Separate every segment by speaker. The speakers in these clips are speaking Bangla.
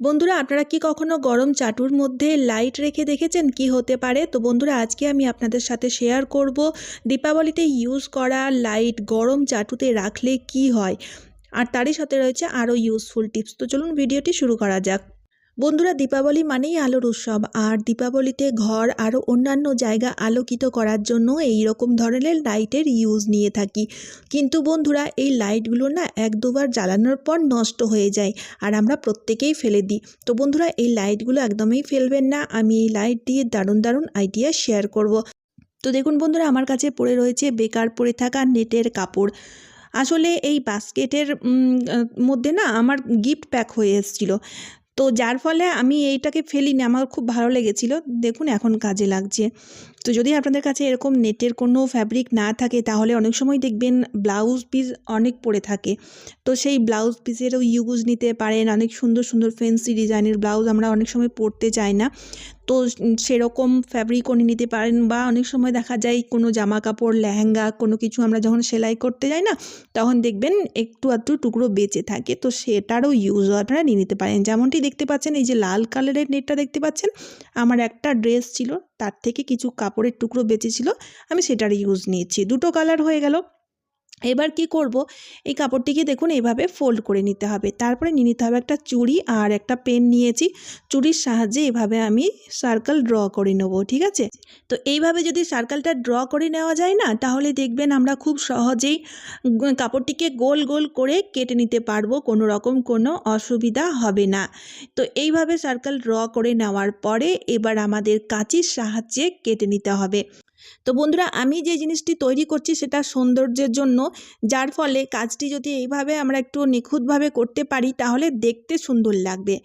Speaker 1: বন্ধুরা, আপনারা কি কখনো গরম চাটুর মধ্যে লাইট রেখে দেখেছেন? কি হতে পারে? তো বন্ধুরা, আজকে আমি আপনাদের সাথে শেয়ার করব দীপাবলিতে ইউজ করা লাইট গরম চাটুতে রাখলে কি হয়? আর তারই সাথে রয়েছে আরও ইউজফুল টিপস তো চলুন ভিডিওটি শুরু করা যাক। বন্ধুরা, দীপাবলি মানেই আলোর উৎসব। আর দীপাবলিতে ঘর আরও অন্যান্য জায়গা আলোকিত করার জন্য এই রকম ধরনের লাইটের ইউজ নিয়ে থাকি। কিন্তু বন্ধুরা, এই লাইটগুলো না এক দুবার জ্বালানোর পর নষ্ট হয়ে যায় আর আমরা প্রত্যেকেই ফেলে দিই। তো বন্ধুরা, এই লাইটগুলো একদমই ফেলবেন না। আমি এই লাইট দিয়ে দারুণ দারুণ আইডিয়া শেয়ার করব। তো দেখুন বন্ধুরা, আমার কাছে পড়ে রয়েছে বেকার পড়ে থাকা নেটের কাপড়। আসলে এই বাস্কেটের মধ্যে না আমার গিফট প্যাক হয়ে এসেছিল। তো যার ফলে আমি এইটাকে ফেলিনি আমার খুব ভালো লেগেছিলো। দেখুন এখন কাজে লাগছে। তো যদি আপনাদের কাছে এরকম নেটের কোনো ফ্যাব্রিক না থাকে, তাহলে অনেক সময় দেখবেন ব্লাউজ পিস অনেক পড়ে থাকে। তো সেই ব্লাউজ পিসেরও ইউজ নিতে পারেন। অনেক সুন্দর সুন্দর ফেন্সি ডিজাইনের ব্লাউজ আমরা অনেক সময় পরতে চাই না। তো সেরকম ফ্যাব্রিকও নিয়ে নিতে পারেন বা অনেক সময় দেখা যায় কোনো জামা কাপড় লেহেঙ্গা কোনো কিছু আমরা যখন সেলাই করতে যাই না, তখন দেখবেন একটু আধটু টুকরো বেঁচে থাকে। তো সেটারও ইউজ আপনারা নিয়ে নিতে পারেন। যেমনটি দেখতে পাচ্ছেন, এই যে লাল কালারের নেটটা দেখতে পাচ্ছেন, আমার একটা ড্রেস ছিল তার থেকে কিছু কাপড়ের টুকরো বেঁচেছিল আমি সেটার ইউজ নিয়েছি। দুটো কালার হয়ে গেল। এবার কি করব? এই কাপড়টিকে দেখুন এইভাবে ফোল্ড করে নিতে হবে। তারপরে নিয়ে নিতে হবে একটা চুড়ি আর একটা পেন নিয়েছি। চুড়ির সাহায্যে এভাবে আমি সার্কেল ড্র করে নেব, ঠিক আছে? তো এইভাবে যদি সার্কেলটা ড্র করে নেওয়া যায় না, তাহলে দেখবেন আমরা খুব সহজেই কাপড়টিকে গোল গোল করে কেটে নিতে পারব, কোনো রকম কোনো অসুবিধা হবে না। তো এইভাবে সার্কেল ড্র করে নেওয়ার পরে এবার আমাদের কাঁচির সাহায্যে কেটে নিতে হবে। তো বন্ধুরা, আমি যে জিনিসটি তৈরি করছি সেটা সৌন্দর্যের জন্য, যার ফলে কাজটি যদি এইভাবে আমরা একটু নিখুঁতভাবে করতে পারি, তাহলে দেখতে সুন্দর লাগবে।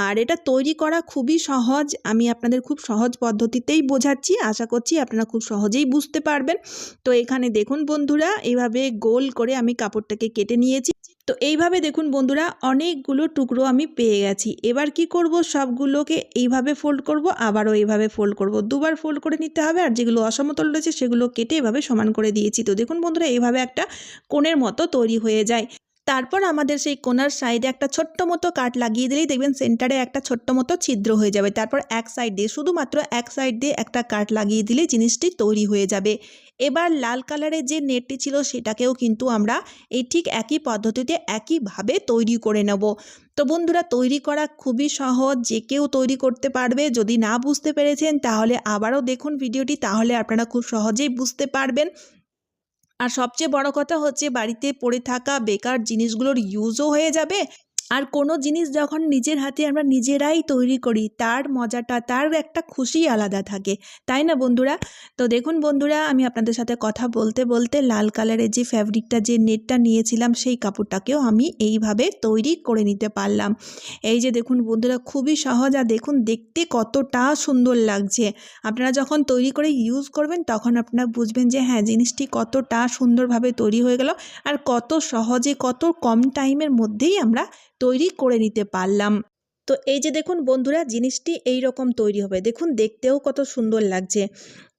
Speaker 1: আর এটা তৈরি করা খুবই সহজ, আমি আপনাদের খুব সহজ পদ্ধতিতেই বোঝাচ্ছি, আশা করছি আপনারা খুব সহজেই বুঝতে পারবেন। তো এখানে দেখুন বন্ধুরা, এইভাবে গোল করে আমি কাপড়টাকে কেটে নিয়েছি। তো এইভাবে দেখুন বন্ধুরা, অনেকগুলো টুকরো আমি পেয়ে গেছি। এবার কি করব? সবগুলোকে এইভাবে ফোল্ড করব, আবারও এইভাবে ফোল্ড করব। দুবার ফোল্ড করে নিতে হবে আর যেগুলো অসমতল রয়েছে সেগুলো কেটে এভাবে সমান করে দিয়েছি। তো দেখুন বন্ধুরা, এইভাবে একটা কোণের মতো তৈরি হয়ে যায়। তারপর আমাদের সেই কোণার সাইডে একটা ছোট্ট মতো কাট লাগিয়ে দিলেই দেখবেন সেন্টারে একটা ছোট্ট মতো ছিদ্র হয়ে যাবে। তারপর এক সাইড দিয়ে শুধুমাত্র এক সাইড দিয়ে একটা কাট লাগিয়ে দিলে জিনিসটি তৈরি হয়ে যাবে। এবার লাল কালারের যে নেটটি ছিল সেটাকেও কিন্তু আমরা এই ঠিক একই পদ্ধতিতে একইভাবে তৈরি করে নেব। তো বন্ধুরা, তৈরি করা খুবই সহজ, যে কেউ তৈরি করতে পারবে। যদি না বুঝতে পেরেছেন তাহলে আবারও দেখুন ভিডিওটি, তাহলে আপনারা খুব সহজেই বুঝতে পারবেন। আর সবচেয়ে বড় কথা হচ্ছে বাড়িতে পড়ে থাকা বেকার জিনিসগুলোর ইউজও হয়ে যাবে। আর কোনো জিনিস যখন নিজের হাতে আমরা নিজেরাই তৈরি করি, তার মজাটা, তার একটা খুশি আলাদা থাকে। তাই না বন্ধুরা? তো দেখুন বন্ধুরা, আমি আপনাদের সাথে কথা বলতে বলতে লাল কালারের যে ফ্যাব্রিকটা যে নেটটা নিয়েছিলাম, সেই কাপড়টাকেও আমি এইভাবে তৈরি করে নিতে পারলাম। এই যে দেখুন বন্ধুরা, খুবই সহজ আর দেখুন দেখতে কতটা সুন্দর লাগছে। আপনারা যখন তৈরি করে ইউজ করবেন, তখন আপনারা বুঝবেন যে হ্যাঁ জিনিসটি কতটা সুন্দরভাবে তৈরি হয়ে গেল আর কত সহজে, কত কম টাইমের মধ্যেই আমরা তৈরি করে নিতে পারলাম। তো এই যে দেখুন বন্ধুরা, জিনিসটি এই রকম তৈরি হবে। দেখুন, দেখতেও কত সুন্দর লাগছে।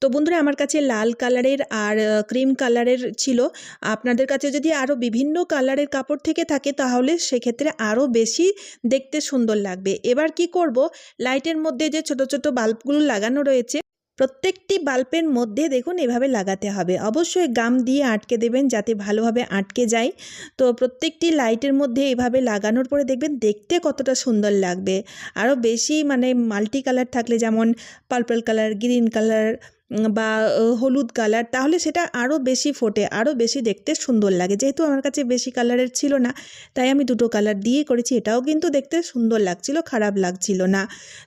Speaker 1: তো বন্ধুরা, আমার কাছে লাল কালারের আর ক্রিম কালারের ছিল। আপনাদের কাছে যদি আরও বিভিন্ন কালারের কাপড় থেকে থাকে, তাহলে সেক্ষেত্রে আরও বেশি দেখতে সুন্দর লাগবে। এবার কি করব? লাইটের মধ্যে যে ছোট ছোট বাল্বগুলো লাগানো রয়েছে প্রত্যেকটি বাল্বের মধ্যে দেখুন এভাবে লাগাতে হবে। অবশ্যই গাম দিয়ে আটকে দেবেন যাতে ভালোভাবে আটকে যায়। তো প্রত্যেকটি লাইটের মধ্যে এভাবে লাগানোর পরে দেখবেন দেখতে কতটা সুন্দর লাগবে। আরও বেশি মানে মাল্টি কালার থাকলে যেমন পার্পল কালার, গ্রিন কালার বা হলুদ কালার, তাহলে সেটা আরও বেশি ফোটে আরও বেশি দেখতে সুন্দর লাগে। যেহেতু আমার কাছে বেশি কালারের ছিল না, তাই আমি দুটো কালার দিয়ে করেছি, এটাও কিন্তু দেখতে সুন্দর লাগছিল, খারাপ লাগছিল না।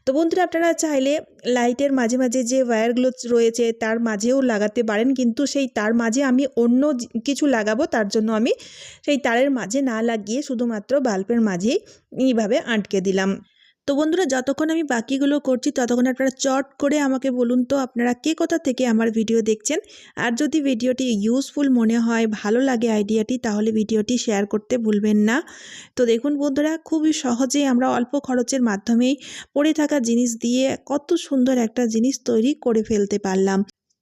Speaker 1: তো বন্ধুরা, আপনারা চাইলে লাইটের মাঝে মাঝে যে ওয়্যারগুলো রয়েছে, তার মাঝেও লাগাতে পারেন, কিন্তু সেই তার মাঝে আমি অন্য কিছু লাগাবো, তার জন্য আমি সেই তারের মাঝে না লাগিয়ে শুধুমাত্র বাল্বের মাঝেই এইভাবে আটকে দিলাম। তো বন্ধুরা, যতক্ষণ আমি বাকিগুলো করছি, ততক্ষণ আপনারা চট করে আমাকে বলুন তো আপনারা কে কোথা থেকে আমার ভিডিও দেখছেন। আর যদি ভিডিওটি ইউজফুল মনে হয়, ভালো লাগে আইডিয়াটি তাহলে ভিডিওটি শেয়ার করতে ভুলবেন না। তো দেখুন বন্ধুরা, খুবই সহজেই আমরা অল্প খরচের মাধ্যমেই পড়ে থাকা জিনিস দিয়ে কত সুন্দর একটা জিনিস তৈরি করে ফেলতে পারলাম।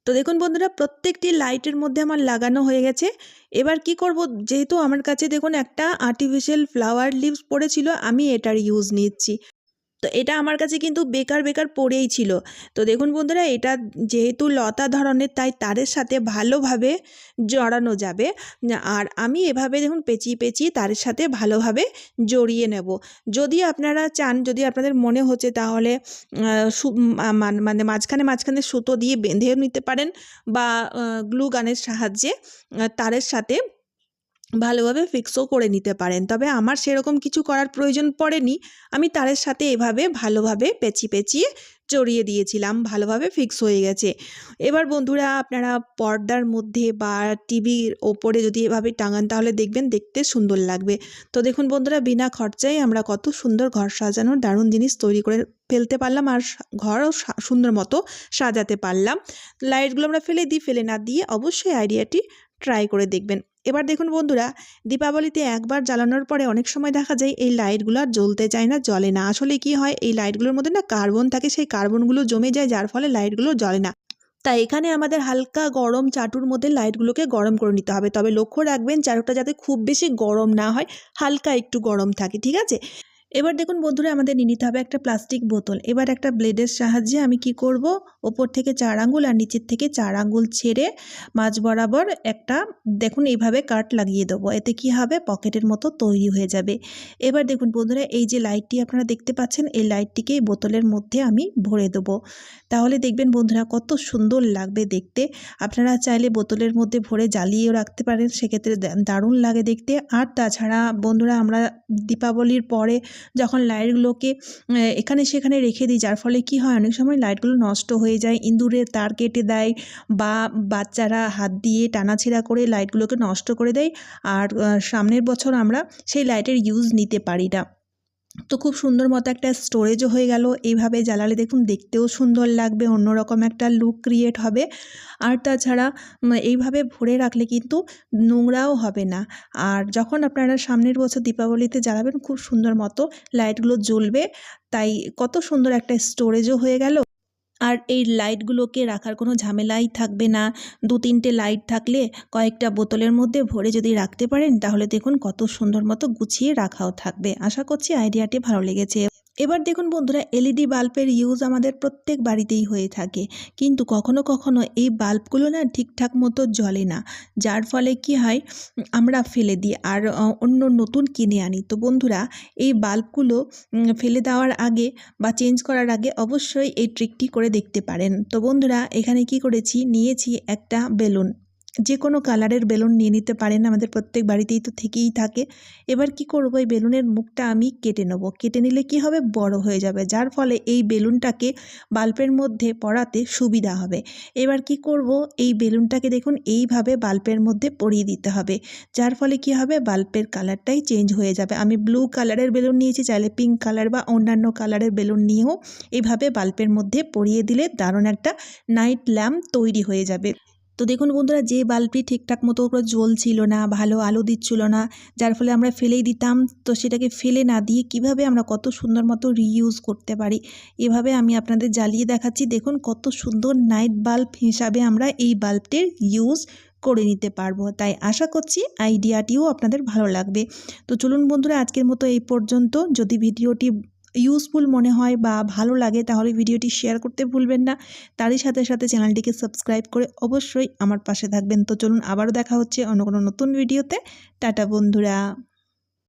Speaker 1: তো দেখুন বন্ধুরা, প্রত্যেকটি লাইটের মধ্যে আমার লাগানো হয়ে গেছে। এবার কি করব, যেহেতু আমার কাছে দেখুন একটা আর্টিফিশিয়াল ফ্লাওয়ার লিভস পড়েছিল, আমি এটার ইউজ নিচ্ছি। তো এটা আমার কাছে কিন্তু বেকার বেকার পড়েই ছিল। তো দেখুন বন্ধুরা, এটা যেহেতু লতা ধরনের, তাই তারের সাথে ভালোভাবে জড়ানো যাবে। আর আমি এভাবে দেখুন পেঁচিয়ে পেঁচিয়ে তারের সাথে ভালোভাবে জড়িয়ে নেব। যদি আপনারা চান, যদি আপনাদের মনে হচ্ছে তাহলে মানে মাঝখানে মাঝখানে সুতো দিয়ে বেঁধেও নিতে পারেন বা গ্লু গানের সাহায্যে তারের সাথে ভালোভাবে ফিক্সও করে নিতে পারেন। তবে আমার সেরকম কিছু করার প্রয়োজন পড়েনি। আমি তারের সাথে এভাবে ভালোভাবে পেঁচি পেঁচিয়ে জড়িয়ে দিয়েছিলাম। ভালোভাবে ফিক্স হয়ে গেছে। এবার বন্ধুরা, আপনারা পর্দার মধ্যে বা টিভির ওপরে যদি এভাবে টাঙান, তাহলে দেখবেন দেখতে সুন্দর লাগবে। তো দেখুন বন্ধুরা, বিনা খরচায় আমরা কত সুন্দর ঘর সাজানোর দারুণ জিনিস তৈরি করে ফেলতে পারলাম আর ঘরও সুন্দর মতো সাজাতে পারলাম। লাইটগুলো আমরা ফেলে দিই, ফেলে না দিয়ে অবশ্যই আইডিয়াটি ট্রাই করে দেখবেন। এবার দেখুন বন্ধুরা, দীপাবলিতে একবার জ্বালানোর পরে অনেক সময় দেখা যায় এই লাইটগুলো আর জ্বলতে চায় না, জ্বলে না। আসলে কি হয়, এই লাইটগুলোর মধ্যে না কার্বন থাকে, সেই কার্বনগুলো জমে যায়, যার ফলে লাইটগুলো জ্বলে না। তাই এখানে আমাদের হালকা গরম চাটুর মধ্যে লাইটগুলোকে গরম করে নিতে হবে। তবে লক্ষ্য রাখবেন চাটুটা যাতে খুব বেশি গরম না হয়, হালকা একটু গরম থাকে, ঠিক আছে? এবার দেখুন বন্ধুরা আমাদের নিয়ে নিতে হবে একটা প্লাস্টিক বোতল। এবার একটা ব্লেডের সাহায্যে আমি কি করব? ওপর থেকে চার আঙ্গুল আর নিচের থেকে চার আঙ্গুল ছেড়ে মাঝ বরাবর একটা দেখুন এইভাবে কাট লাগিয়ে দেবো। এতে কি হবে? পকেটের মতো তৈরি হয়ে যাবে। এবার দেখুন বন্ধুরা, এই যে লাইটটি আপনারা দেখতে পাচ্ছেন, এই লাইটটিকে এই বোতলের মধ্যে আমি ভরে দেবো। তাহলে দেখবেন বন্ধুরা, কত সুন্দর লাগবে দেখতে। আপনারা চাইলে বোতলের মধ্যে ভরে জ্বালিয়েও রাখতে পারেন, সেক্ষেত্রে দারুণ লাগে দেখতে। আর তাছাড়া বন্ধুরা, আমরা দীপাবলির পরে যখন লাইটগুলোকে এখানে সেখানে রেখে দিই, যার ফলে কি হয়, অনেক সময় লাইটগুলো নষ্ট হয়ে যায় ইঁদুরের তার কেটে দেয় বা বাচ্চারা হাত দিয়ে টানাছেড়া করে লাইটগুলোকে নষ্ট করে দেয়। আর সামনের বছর আমরা সেই লাইটের ইউজ নিতে পারি না। তো খুব সুন্দর মতো একটা স্টোরেজও হয়ে গেল। এইভাবে জ্বালালে দেখুন দেখতেও সুন্দর লাগবে, অন্যরকম একটা লুক ক্রিয়েট হবে। আর তাছাড়া এইভাবে ভরে রাখলে কিন্তু নোংরাও হবে না। আর যখন আপনারা সামনের বছর দীপাবলিতে জ্বালাবেন, খুব সুন্দর মতো লাইটগুলো জ্বলবে। তাই কত সুন্দর একটা স্টোরেজও হয়ে গেল। আর এই লাইটগুলোকে রাখার কোনো ঝামেলাই থাকবে না। দু তিনটে লাইট থাকলে কয়েকটা বোতলের মধ্যে ভরে যদি রাখতে পারেন, তাহলে দেখুন কত সুন্দর মতো গুছিয়ে রাখাও থাকবে। আশা করছি আইডিয়াটি ভালো লেগেছে। এবার দেখুন বন্ধুরা এলইডি বাল্বের ইউজ আমাদের প্রত্যেক বাড়িতেই হয়ে থাকে। কিন্তু কখনো কখনো এই বাল্বগুলো না ঠিকঠাক মতো জ্বলে না। যার ফলে কি হয়, আমরা ফেলে দিই আর অন্য নতুন কিনে আনি। তো বন্ধুরা, এই বাল্বগুলো ফেলে দেওয়ার আগে বা চেঞ্জ করার আগে অবশ্যই এই ট্রিকটি করে দেখতে পারেন। তো বন্ধুরা, এখানে কি করেছি? নিয়েছি একটা বেলুন। যে কোনো কালারের বেলুন নিয়ে নিতে পারেন। আমাদের প্রত্যেক বাড়িতেই তো থেকেই থাকে। এবার কি করব? এই বেলুনের মুখটা আমি কেটে নেব। কেটে নিলে কি হবে? বড় হয়ে যাবে। যার ফলে এই বেলুনটাকে বাল্বের মধ্যে পরাতে সুবিধা হবে। এবার কি করব? এই বেলুনটাকে দেখুন, এইভাবে বাল্বের মধ্যে পরিয়ে দিতে হবে। যার ফলে কি হবে? বাল্বের কালারটাই চেঞ্জ হয়ে যাবে। আমি ব্লু কালারের বেলুন নিয়েছি, চাইলে পিঙ্ক কালার বা অন্যান্য কালারের বেলুন নিয়েও এইভাবে বাল্বের মধ্যে পরিয়ে দিলে দারুণ একটা নাইট ল্যাম্প তৈরি হয়ে যাবে। তো দেখুন বন্ধুরা, যে বাল্বটি ঠিকঠাক মতো করে জ্বলছিল না, ভালো আলো দিচ্ছিল না, যার ফলে আমরা ফেলেই দিতাম, তো সেটাকে ফেলে না দিয়ে কীভাবে আমরা কত সুন্দর মতো রিইউজ করতে পারি, এভাবে আমি আপনাদের জ্বালিয়ে দেখাচ্ছি। দেখুন কত সুন্দর নাইট বাল্ব হিসাবে আমরা এই বাল্বটির ইউজ করে নিতে পারব। তাই আশা করছি আইডিয়াটিও আপনাদের ভালো লাগবে। তো চলুন বন্ধুরা, আজকের মতো এই পর্যন্ত। যদি ভিডিওটি ইউজফুল মনে হয় বা ভালো লাগে, তাহলে ভিডিওটি শেয়ার করতে ভুলবেন না। তারই সাথে সাথে চ্যানেলটিকে সাবস্ক্রাইব করে অবশ্যই আমার পাশে থাকবেন। তো চলুন আবারও দেখা হচ্ছে অন্য কোনো নতুন ভিডিওতে টাটা বন্ধুরা।